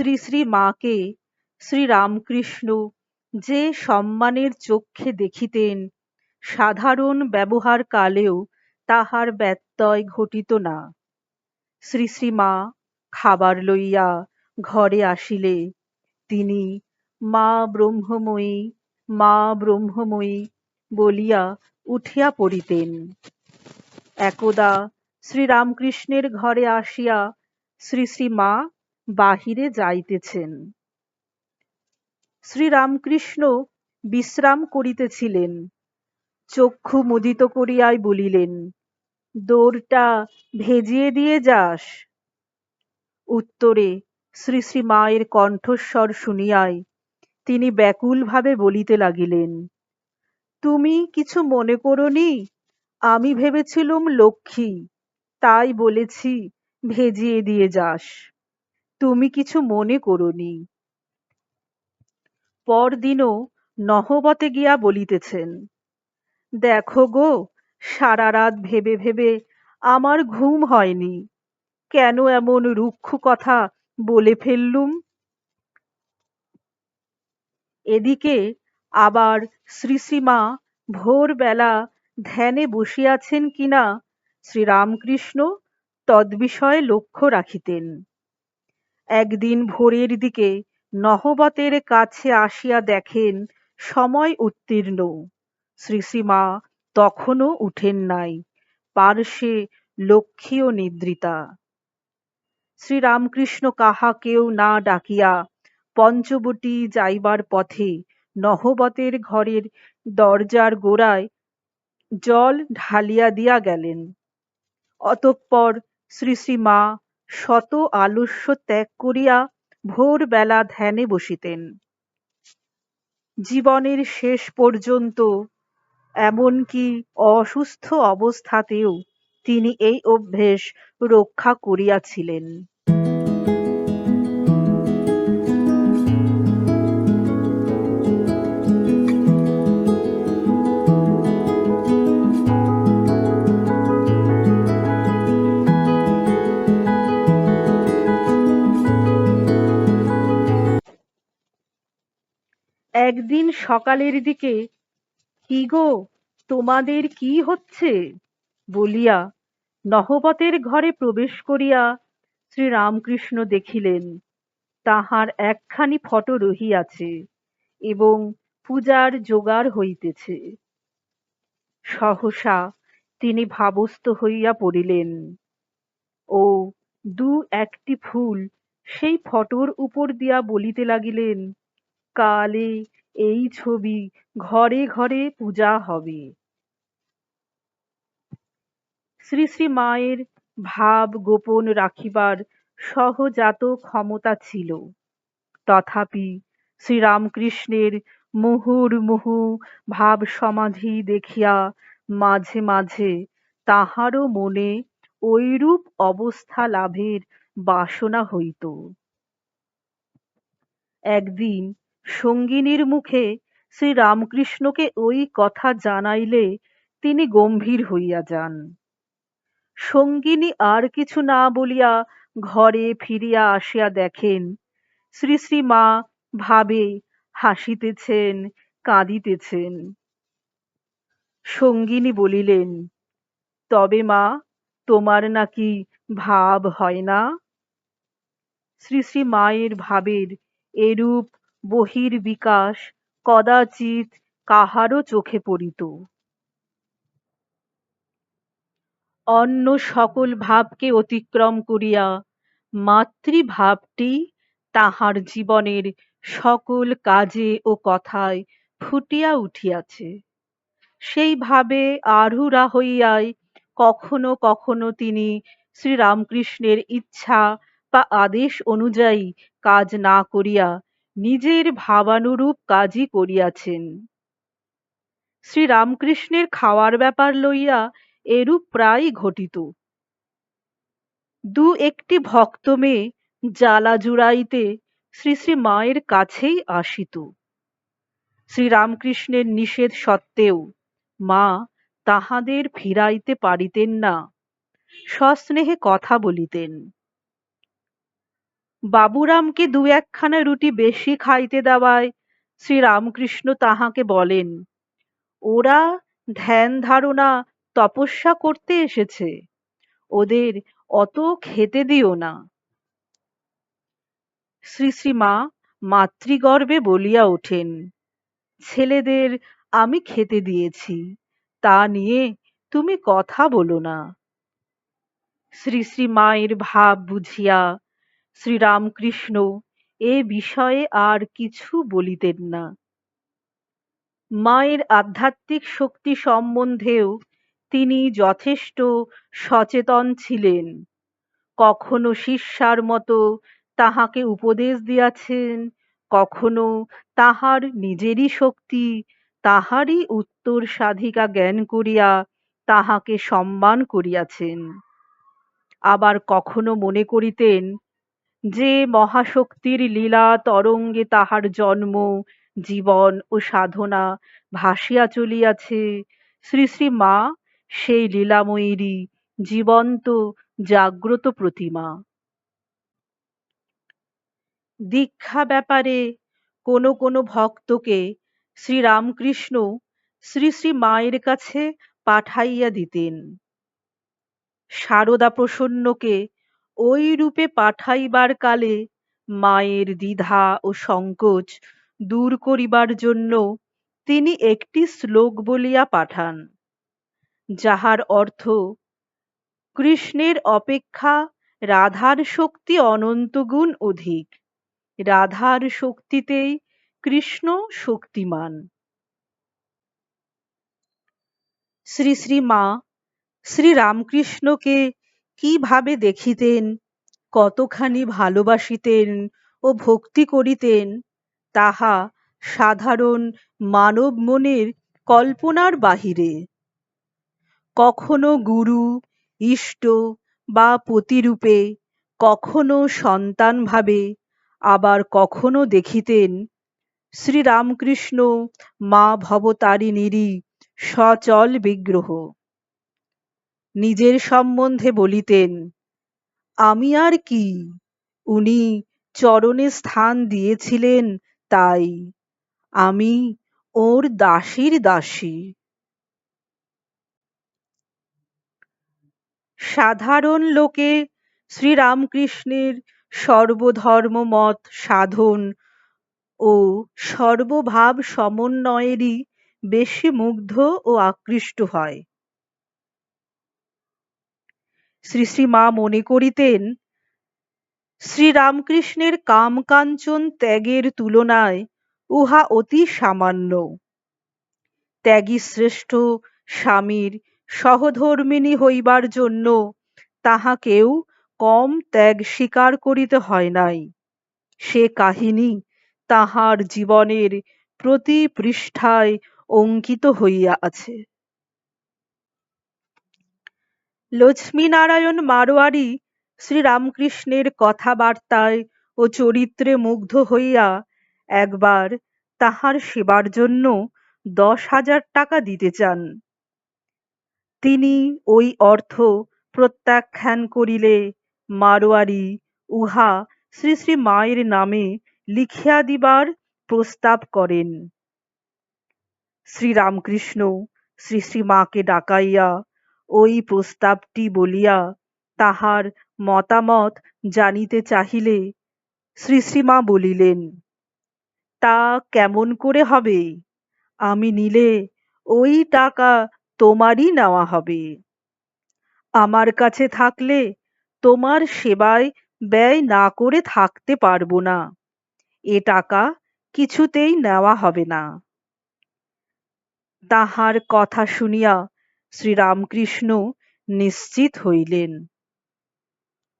শ্রী শ্রী মাকে শ্রীরামকৃষ্ণ যে সম্মানের চক্ষে দেখিতেন, সাধারণ ব্যবহার কালেও তাহার ব্যত্যয় ঘটিত না। শ্রী শ্রী মা খাবার লইয়া ঘরে আসিলে, তিনি, মা ব্রহ্মময়ী মা ব্রহ্মময়ী বলিয়া উঠিয়া পড়িতেন। একদা শ্রীরামকৃষ্ণের ঘরে আসিয়া শ্রী শ্রী মা বাহিরে যাইতেছেন। শ্রীরামকৃষ্ণ বিশ্রাম করিতেছিলেন। চক্ষু মুদিত করিয়াই বলিলেন, দৌড়টা ভেজিয়ে দিয়ে যাস। উত্তরে শ্রী শ্রী মায়ের কণ্ঠস্বর শুনিয়াই তিনি ব্যাকুলভাবে বলিতে লাগিলেন, তুমি কিছু মনে করনি? আমি ভেবেছিলুম লক্ষ্মী, তাই বলেছি ভেজিয়ে দিয়ে যাস। তুমি কিছু মনে করনি। পরদিনও নহবতে গিয়া বলিতেছেন, দেখো গো, সারা রাত ভেবে ভেবে আমার ঘুম হয়নি। কেন এমন রুক্ষ কথা বলে ফেললুম? এদিকে আবার শ্রীশ্রীমা ভোরবেলা ধ্যানে বসিয়াছেন কিনা শ্রীরামকৃষ্ণ তদ্বিষয়ে লক্ষ্য রাখিতেন। একদিন ভোরের দিকে নহবতের কাছে আসিয়া দেখেন সময় উত্তীর্ণ। শ্রী শ্রীমা তখনও উঠেন নাই। পার্শ্বে লক্ষ্মীও নিদ্রিতা। শ্রীরামকৃষ্ণ কাহাকেও না ডাকিয়া পঞ্চবটি যাইবার পথে নহবতের ঘরের দরজার গোড়ায় জল ঢালিয়া দিয়া গেলেন। অতঃপর শ্রী শ্রী মা শত আলস্য ত্যাগ করিয়া ভোরবেলা ধ্যানে বসিতেন। জীবনের শেষ পর্যন্ত এমনকি অসুস্থ অবস্থাতেও তিনি এই অভ্যেস রক্ষা করিয়াছিলেন। একদিন সকালের দিকে, কি গো, তোমাদের কি হচ্ছে? বলিয়া নহবতের ঘরে প্রবেশ করিয়া শ্রীরামকৃষ্ণ দেখিলেন, তাহার একখানি ফটো রহিয়াছে এবং পূজার জোগাড় হইতেছে। সহসা তিনি ভাবস্থ হইয়া পড়িলেন, ও, দু একটি ফুল সেই ফটোর উপর দিয়া বলিতে লাগিলেন, কালে এই ছবি ঘরে ঘরে পূজা হবে। শ্রী শ্রী মায়ের ভাব গোপন রাখিবার সহজাত ক্ষমতা ছিল। তথাপি শ্রীরামকৃষ্ণের মুহুর্মুহু ভাব সমাধি দেখিয়া মাঝে মাঝে তাহারও মনে ঐরূপ অবস্থা লাভের বাসনা হইত। একদিন সঙ্গিনীর মুখে শ্রীরামকৃষ্ণকে ওই কথা জানাইলে তিনি গম্ভীর হইয়া যান। সঙ্গিনী আর কিছু না বলিয়া ঘরে ফিরিয়া আসিয়া দেখেন, শ্রী শ্রী মা ভাবে হাসিতেছেন, কাঁদিতেছেন। সঙ্গিনী বলিলেন, তবে মা, তোমার নাকি ভাব হয় না? শ্রী শ্রী মায়ের ভাবের এরূপ বহির্বিকাশ কদাচিৎ কাহারও চোখে পড়িত। অন্য সকল ভাবকে অতিক্রম করিয়া মাতৃভাবটি তাহার জীবনের সকল কাজে ও কথায় ফুটিয়া উঠিয়াছে। সেইভাবে আরুরা হইয়াই কখনো কখনো তিনি শ্রীরামকৃষ্ণের ইচ্ছা বা আদেশ অনুযায়ী কাজ না করিয়া নিজের ভাবানুরূপ কাজই করিয়াছেন। শ্রীরামকৃষ্ণের খাওয়ার ব্যাপার লইয়া এরূপ প্রায়ই ঘটিত। দু একটি ভক্ত মেয়ে জ্বালা জুড়াইতে শ্রী শ্রী মায়ের কাছেই আসিত। শ্রীরামকৃষ্ণের নিষেধ সত্ত্বেও মা তাহাদের ফিরাইতে পারিতেন না। সস্নেহে কথা বলিতেন। বাবুরামকে দু একখানা রুটি বেশি খাইতে দেওয়ায় শ্রীরামকৃষ্ণ তাহাকে বলেন, ওরা ধ্যান ধারণা তপস্যা করতে এসেছে, ওদের অত খেতে দিও না শ্রী শ্রীমা মাতৃগর্বে বলিয়া ওঠেন, ছেলেদের আমি খেতে দিয়েছি, তা নিয়ে তুমি কথা বলো না শ্রী শ্রী মায়ের ভাব বুঝিয়া শ্রীরামকৃষ্ণ, এ বিষয়ে আর কিছু বলিতেন না। মায়ের আধ্যাত্মিক শক্তি সম্বন্ধেও তিনি যথেষ্ট সচেতন ছিলেন। কখনো শিষ্যার মতো তাহাকে উপদেশ দিয়াছেন, কখনো তাহার নিজেরই শক্তি, তাহারই উত্তর সাধিকা জ্ঞান করিয়া তাহাকে সম্মান করিয়াছেন। আবার কখনো মনে করিতেন যে মহাশক্তির লীলা তরঙ্গে তাহার জন্ম, জীবন ও সাধনা ভাসিয়া চলিয়াছে, শ্রী শ্রী মা সেই লীলাময়ীরই জীবন্ত, জাগ্রত প্রতিমা। দীক্ষা ব্যাপারে কোনো কোনো ভক্তকে শ্রীরামকৃষ্ণ শ্রী শ্রী মায়ের কাছে পাঠাইয়া দিতেন। সারদা প্রসন্নকে ওই রূপে পাঠাইবার কালে মায়ের দ্বিধা ও সংকোচ দূর করিবার জন্য তিনি একটি শ্লোক বলিয়া পাঠান, যাহার অর্থ, কৃষ্ণের অপেক্ষা রাধার শক্তি অনন্তগুণ অধিক। রাধার শক্তিতেই কৃষ্ণ শক্তিমান। শ্রী শ্রী মা শ্রীরামকৃষ্ণকে কীভাবে দেখিতেন? কতখানি ভালোবাসিতেন ও ভক্তি করিতেন? তাহা সাধারণ মানব মনের কল্পনার বাহিরে। কখনো গুরু, ইষ্ট বা পতিরূপে, কখনো সন্তান ভাবে আবার কখনো দেখিতেন শ্রীরামকৃষ্ণ মা ভবতারিণীরই সচল বিগ্রহ। নিজের সম্বন্ধে বলিতেন, আমি আর কি? উনি চরণে স্থান দিয়েছিলেন তাই। আমি ওর দাসীর দাসী। সাধারণ লোকে শ্রীরামকৃষ্ণের সর্বধর্মমত সাধন ও সর্বভাব সমন্বয়েরই বেশি মুগ্ধ ও আকৃষ্ট হয়। শ্রী শ্রী মা মনে করিতেন, শ্রীরামকৃষ্ণের কামকাঞ্চন ত্যাগের তুলনায় উহা অতি সামান্য। ত্যাগী শ্রেষ্ঠ স্বামীর সহধর্মিণী হইবার জন্য তাহাকেও কম ত্যাগ স্বীকার করিতে হয় নাই। সে কাহিনী তাহার জীবনের প্রতি পৃষ্ঠায় অঙ্কিত হইয়া আছে। লক্ষ্মীনারায়ণ মারোয়ারি শ্রীরামকৃষ্ণের কথাবার্তায় ও চরিত্রে মুগ্ধ হইয়া একবার তাহার সেবার জন্য দশ হাজার টাকা দিতে চান। তিনি ওই অর্থ প্রত্যাখ্যান করিলে মারোয়ারি উহা শ্রী শ্রী মায়ের নামে লিখিয়া দিবার প্রস্তাব করেন। শ্রীরামকৃষ্ণ শ্রী শ্রী মাকে ডাকাইয়া ওই প্রস্তাবটি বলিয়া তাহার মতামত জানিতে চাহিলে শ্রী শ্রীমা বলিলেন, তা কেমন করে হবে? আমি নিলে ওই টাকা তোমারই নেওয়া হবে। আমার কাছে থাকলে তোমার সেবায় ব্যয় না করে থাকতে পারব না। এ টাকা কিছুতেই নেওয়া হবে না তাহার কথা শুনিয়া শ্রীরামকৃষ্ণ নিশ্চিত হইলেন।